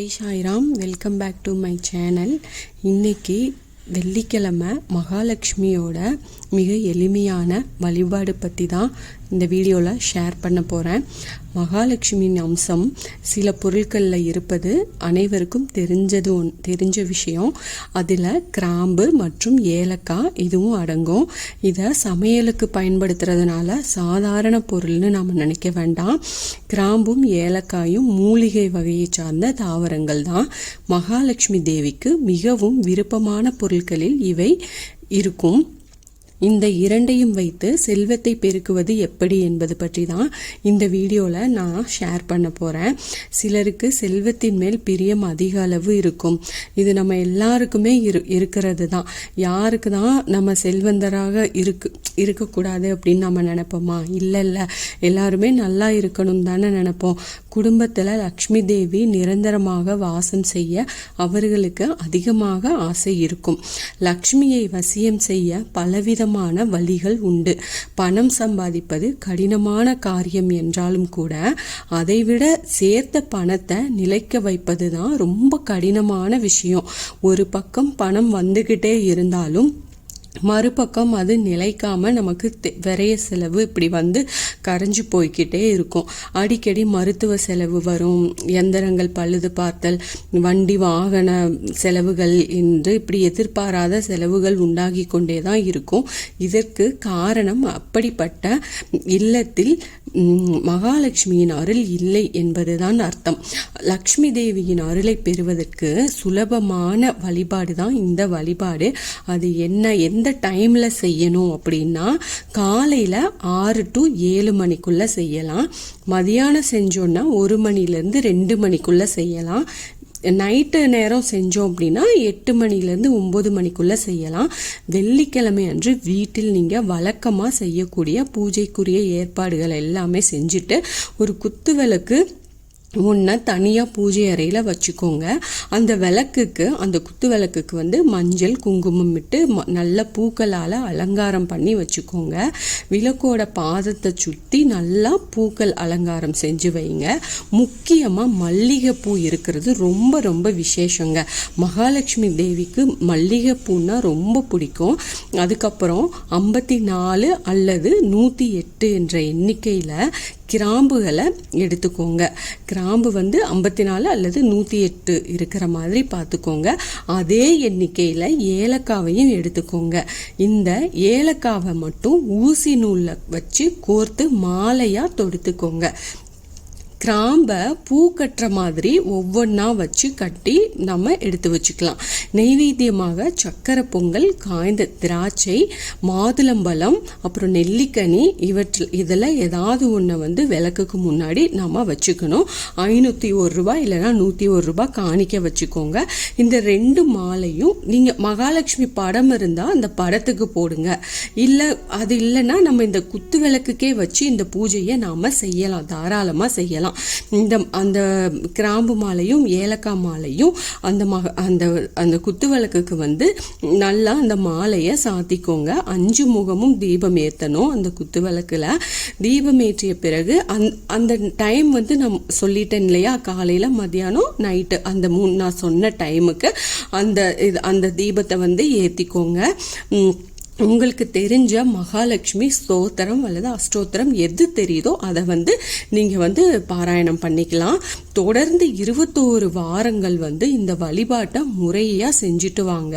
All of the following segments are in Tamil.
Jai Sairam welcome back to my channel. இன்னைக்கு வெள்ளிக்கிழமை மகாலட்சுமியோட மிக எளிமையான வழிபாடு பற்றி தான் இந்த வீடியோவில் ஷேர் பண்ண போகிறேன் மகாலட்சுமியின் அம்சம் சில பொருட்களில் இருப்பது அனைவருக்கும் தெரிஞ்சது ஒன் தெரிஞ்ச விஷயம். அதில் கிராம்பு மற்றும் ஏலக்காய் இதுவும் அடங்கும். இதை சமையலுக்கு பயன்படுத்துறதுனால சாதாரண பொருள்னு நாம் நினைக்க வேண்டாம். கிராம்பும் ஏலக்காயும் மூலிகை வகையை சார்ந்த தாவரங்கள் தான். மகாலட்சுமி தேவிக்கு மிகவும் விருப்பமான பொருட்களில் இவை இருக்கும். இந்த இரண்டையும் வைத்து செல்வத்தை பெருக்குவது எப்படி என்பது பற்றி தான் இந்த வீடியோவில் நான் ஷேர் பண்ண போகிறேன் சிலருக்கு செல்வத்தின் மேல் பிரியம் அதிக அளவு இருக்கும். இது நம்ம எல்லாருக்குமே இரு இருக்கிறது தான் யாருக்கு தான் நம்ம செல்வந்தராக இருக்கு இருக்கக்கூடாது அப்படின்னு நம்ம நினைப்போமா? இல்லை இல்லை எல்லாருமே நல்லா இருக்கணும் தானே நினைப்போம். குடும்பத்தில் லக்ஷ்மி தேவி நிரந்தரமாக வாசம் செய்ய அவர்களுக்கு அதிகமாக ஆசை இருக்கும். லக்ஷ்மியை வசியம் செய்ய பலவிதமான வழிகள் உண்டு. பணம் சம்பாதிப்பது கடினமான காரியம் என்றாலும் கூட அதைவிட சேர்த்த பணத்தை நிலைக்க வைப்பது தான் ரொம்ப கடினமான விஷயம். ஒரு பக்கம் பணம் வந்துக்கிட்டே இருந்தாலும் மறுபக்கம் அது நிலைக்காமல் நமக்கு விரைய செலவு இப்படி வந்து கரைஞ்சு போய்கிட்டே இருக்கும். அடிக்கடி மருத்துவ செலவு வரும். எந்திரங்கள் பழுது பார்த்தல் வண்டி வாகன செலவுகள் என்று இப்படி எதிர்பாராத செலவுகள் உண்டாகி கொண்டே தான் இருக்கும். இதற்கு காரணம் அப்படிப்பட்ட இல்லத்தில் மகாலட்சுமியின் அருள் இல்லை என்பதுதான் அர்த்தம். லக்ஷ்மி தேவியின் அருளை பெறுவதற்கு சுலபமான வழிபாடு தான் இந்த வழிபாடு. அது என்ன எந்த டைமில் செய்யணும் அப்படின்னா காலையில் ஆறு டு ஏழு மணிக்குள்ளே செய்யலாம். மதியானம் செஞ்சோன்னா ஒரு மணிலேருந்து ரெண்டு மணிக்குள்ளே செய்யலாம். நைட்டு நேரம் செஞ்சோம் அப்படின்னா எட்டு மணிலேருந்து ஒம்பது மணிக்குள்ளே செய்யலாம். வெள்ளிக்கிழமை அன்று வீட்டில் நீங்கள் வழக்கமாக செய்யக்கூடிய பூஜைக்குரிய ஏற்பாடுகள் எல்லாமே செஞ்சுட்டு ஒரு குத்து விளக்கு ஒன்றை தனியாக பூஜை அறையில் வச்சுக்கோங்க. அந்த விளக்குக்கு அந்த குத்து விளக்குக்கு வந்து மஞ்சள் குங்குமம் விட்டு நல்ல பூக்களால் அலங்காரம் பண்ணி வச்சுக்கோங்க. விளக்கோட பாதத்தை சுற்றி நல்லா பூக்கள் அலங்காரம் செஞ்சு வைங்க. முக்கியமாக மல்லிகைப்பூ இருக்கிறது ரொம்ப ரொம்ப விசேஷங்க. மகாலட்சுமி தேவிக்கு மல்லிகைப்பூன்னா ரொம்ப பிடிக்கும். அதுக்கப்புறம் ஐம்பத்தி நாலு அல்லது நூற்றி எட்டு என்ற எண்ணிக்கையில் கிராம்புகளை எடுத்துக்கோங்க. கிராம்பு வந்து ஐம்பத்தி நாலு அல்லது நூற்றி எட்டு இருக்கிற மாதிரி பார்த்துக்கோங்க. அதே எண்ணிக்கையில் ஏலக்காவையும் எடுத்துக்கோங்க. இந்த ஏலக்காவை மட்டும் ஊசி நூலில் வச்சு கோர்த்து மாலையாக தொடுத்துக்கோங்க. கிராம்பை பூ கட்டுற மாதிரி ஒவ்வொன்றா வச்சு கட்டி நம்ம எடுத்து வச்சுக்கலாம். நெய்வேத்தியமாக சக்கரை பொங்கல் காய்ந்த திராட்சை மாதுளம்பழம் அப்புறம் நெல்லிக்கனி இவற்றில் இதில் ஏதாவது ஒன்று வந்து விளக்குக்கு முன்னாடி நம்ம வச்சுக்கணும். ஐநூற்றி ஒரு ரூபா இல்லைனா நூற்றி ஒரு ரூபா காணிக்க வச்சுக்கோங்க. இந்த ரெண்டு மாலையும் நீங்கள் மகாலட்சுமி படம் இருந்தால் அந்த படத்துக்கு போடுங்க. இல்லை அது இல்லைன்னா நம்ம இந்த குத்து விளக்குக்கே வச்சு இந்த பூஜையை நாம் செய்யலாம் தாராளமாக செய்யலாம். தான் இந்த அந்த கிராம்பு மாலையும் ஏலக்காய் மாலையும் அந்த மக அந்த அந்த குத்து விளக்குக்கு வந்து நல்லா அந்த மாலையை சாத்திக்கோங்க. அஞ்சு முகமும் தீபம் ஏற்றணும் அந்த குத்து விளக்குல. தீபம் ஏற்றிய பிறகு அந் அந்த டைம் வந்து நான் சொல்லிட்டேன் இல்லையா? காலையில் மதியானம் நைட்டு. அந்த மூணு நான் சொன்ன டைமுக்கு அந்த இது அந்த தீபத்தை வந்து ஏற்றிக்கோங்க உங்களுக்கு தெரிஞ்ச மகாலட்சுமி ஸ்தோத்திரம் அல்லது அஷ்டோத்திரம் எது தெரியுதோ அதை வந்து நீங்கள் வந்து பாராயணம் பண்ணிக்கலாம். தொடர்ந்து இருபத்தோரு வாரங்கள் வந்து இந்த வழிபாட்டை முறையாக செஞ்சுட்டு வாங்க.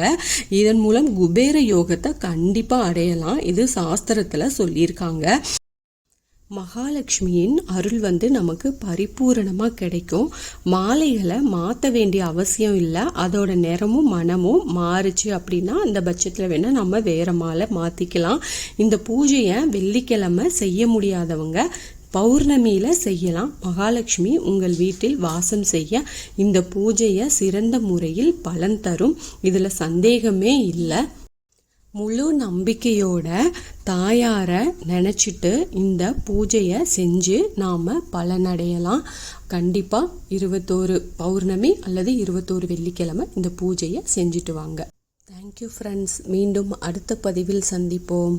இதன் மூலம் குபேர யோகத்தை கண்டிப்பாக அடையலாம். இது சாஸ்திரத்தில் சொல்லியிருக்காங்க. மகாலட்சுமியின் அருள் வந்து நமக்கு பரிபூரணமாக கிடைக்கும். மாலைகளை மாற்ற வேண்டிய அவசியம் இல்லை. அதோட நிறமும் மனமும் மாறுச்சு அப்படின்னா அந்த பட்சத்தில் வேணால் நம்ம வேறு மாலை மாற்றிக்கலாம் இந்த பூஜையை வெள்ளிக்கிழமை செய்ய முடியாதவங்க பௌர்ணமியில் செய்யலாம். மகாலட்சுமி உங்கள் வீட்டில் வாசம் செய்ய இந்த பூஜையை சிறந்த முறையில் பலன் தரும். இதில் சந்தேகமே இல்லை. முழு நம்பிக்கையோட தாயாரை நினச்சிட்டு இந்த பூஜையை செஞ்சு நாம் பலனடையலாம். கண்டிப்பாக இருபத்தோரு பௌர்ணமி அல்லது இருபத்தோரு வெள்ளிக்கிழமை இந்த பூஜையை செஞ்சுட்டு வாங்க. தேங்க்யூ ஃப்ரெண்ட்ஸ் மீண்டும் அடுத்த பதிவில் சந்திப்போம்.